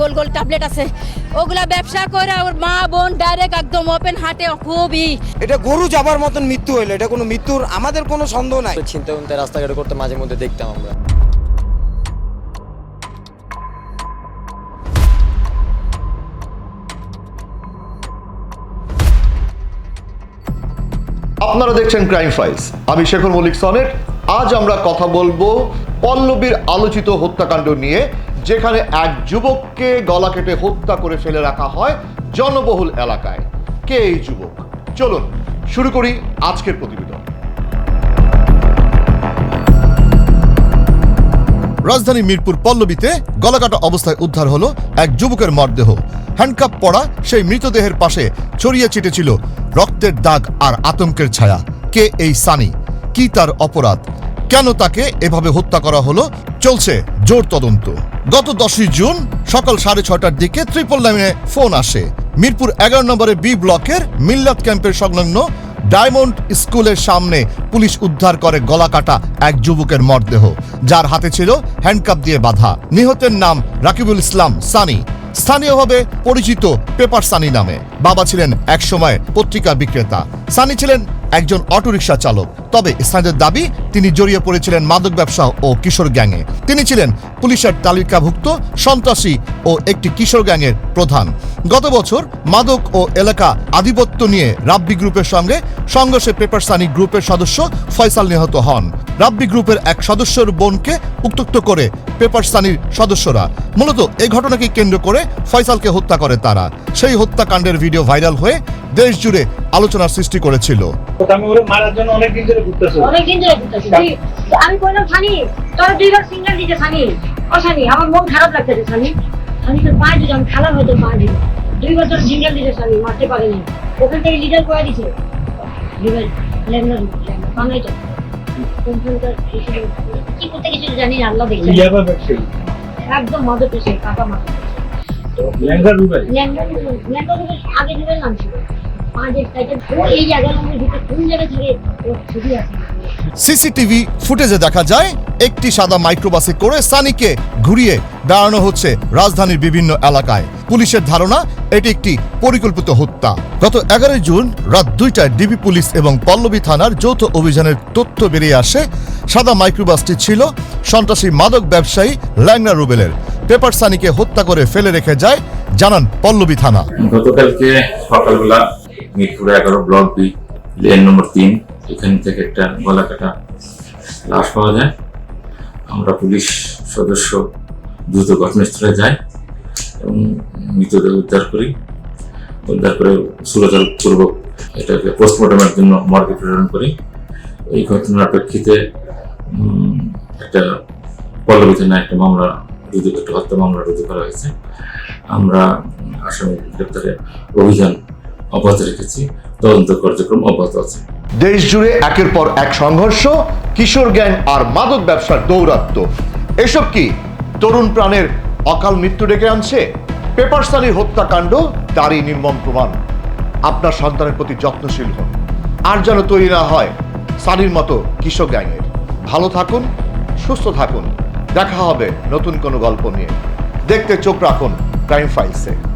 গোল গোল tablet আছে। ওগুলা ব্যবসা করে ওর মা বোন ডাইরেক্ট একদম ওপেন হাটে খুবই। এটা গরু যাবার মতন মৃত্যু হইল এটা কোনো মৃত্যুর আমাদের কোনো সন্দেহ নাই। চিন্তা চিন্তা রাস্তাঘাটে করতে মাঝে মধ্যে দেখতাম আমরা। আপনারা দেখছেন ক্রাইম ফাইলস আমি শেখর মল্লিক সনেট। আজ আমরা কথা বলব পল্লবীর আলোচিত হত্যাকাণ্ড নিয়ে। যেখানে এক যুবককে গলা কেটে হত্যা করে ফেলে রাখা হয় জনবহুল এলাকায়। কে এই যুবক? চলুন, শুরু করি আজকের প্রতিবেদন। রাজধানী মিরপুর পল্লবীতে গলাকাটা অবস্থায় উদ্ধার হলো এক যুবকের মরদেহ। হ্যান্ডকাপ পড়া সেই মৃতদেহের পাশে ছড়িয়ে ছিটেছিল রক্তের দাগ আর আতঙ্কের ছায়া। কে এই সানি? কি তার অপরাধ? কেন তাকে এভাবে হত্যা করা হলো? চলছে জোর তদন্ত। গত দশই জুন সকাল সাড়ে ছটার দিকে ত্রিপল লাইনে ফোন আসে। মিরপুর এগারো নম্বরে বি ব্লকের মিল্লাত ক্যাম্পের সংলগ্ন ডায়মন্ড স্কুলের সামনে পুলিশ উদ্ধার করে গলা কাটা এক যুবকের মরদেহ। যার হাতে ছিল হ্যান্ডকাপ দিয়ে বাধা। নিহতের নাম রাকিবুল ইসলাম সানি। স্থানীয়ভাবে পরিচিত পেপার সানি নামে। বাবা ছিলেন একসময় পত্রিকা বিক্রেতা। সানি ছিলেন একজন অটোরিকশা চালক। তবে স্থানীয়দের দাবি, তিনি জড়িয়ে পড়েছিলেন মাদক ব্যবসা ও কিশোর গ্যাংয়ে। তিনি ছিলেন পুলিশের তালিকাভুক্ত, সন্ত্রাসী ও একটি কিশোর গ্যাংয়ের প্রধান। গত বছর মাদক ও এলাকা আধিপত্য নিয়ে রাব্বি গ্রুপের সঙ্গে সংঘর্ষে পেপার সানি গ্রুপের সদস্য ফয়সাল নিহত হন। রাব্বি গ্রুপের এক সদস্যের বোনকে উত্তক্ত করে পেপার সানির সদস্যরা। মূলত এই ঘটনাকে কেন্দ্র করে ফয়সালকে হত্যা করে তারা। সেই হত্যাকাণ্ডের ভিডিও ভাইরাল হয়ে দেশ জুড়ে আলোচনার সৃষ্টি করেছিল। ধরে ঘুরতেছি? অনেকদিন ধরে ঘুরতেছি। আমি বললাম সানি তোর দুইবার সিঙ্গেল দিতে সানি ও সানি আমার মন খারাপ লাগতেছে সানি সানি তোর পা দিতে আমি হয়তো পা দিই দুইবার তোর সিঙ্গেল দিতে সানি মারতে পারেনি। ওখান থেকে লিডার করে দিছে। লিডার লেগনার বানাই তো। কোনখানকার এসে- কি করতে কিছু জানি আল্লাহ দেখছে। একদম পেছে কাকা মাথা ল্যাংড়া দুবাই আগে দিবেন নাম ছিল। সিসিটিভি ফুটেজে দেখা যায় একটি সাদা মাইক্রোবাসে করে সানিকে ঘুরিয়ে বেড়ানো হচ্ছে রাজধানীর বিভিন্ন এলাকায়। পুলিশের ধারণা এটি একটি পরিকল্পিত হত্যা। গত এগারোই জুন রাত দুইটায় ডিবি পুলিশ এবং পল্লবী থানার যৌথ অভিযানের তথ্য বেরিয়ে আসে। সাদা মাইক্রোবাসটি ছিল সন্ত্রাসী মাদক ব্যবসায়ী ল্যাংনা রুবেলের। পেপার সানিকে হত্যা করে ফেলে রেখে যায় জানান পল্লবী থানা। গতকালকে সকালবেলা মিরপুর এগারো, ব্লক বি লেন নম্বর তিন। এখান থেকে একটা গলা কাটা লাশ পাওয়া যায়। আমরা পুলিশ সদস্য দ্রুত ঘটনাস্থলে যাই এবং মৃতদেহ উদ্ধার করি। উদ্ধার করে সুরতালপূর্বক এটাকে পোস্টমর্টমের জন্য মর্গে প্রেরণ করি। এই ঘটনার প্রেক্ষিতে একটা পল্লবী থানায় একটা মামলা রুজু, একটা হত্যা মামলা রুজু করা হয়েছে। আমরা আসামি গ্রেপ্তারের অভিযান অব্যাহত রেখেছি। তদন্ত কার্যক্রম অব্যাহত আছে। দেশ জুড়ে একের পর এক সংঘর্ষ, কিশোর গ্যাং আর মাদক ব্যবসার দৌরাত্ম। এসব কি তরুণ প্রাণের অকাল মৃত্যু ডেকে আনছে? পেপারসানির হত্যাকাণ্ড, তারই নির্মম প্রমাণ। আপনার সন্তানের প্রতি যত্নশীল হন। আর যেন তৈরি না হয় সানির মতো কিশোর গ্যাংয়ের। ভালো থাকুন, সুস্থ থাকুন। দেখা হবে নতুন কোনো গল্প নিয়ে। দেখতে চোখ রাখুন ক্রাইম ফাইলসে।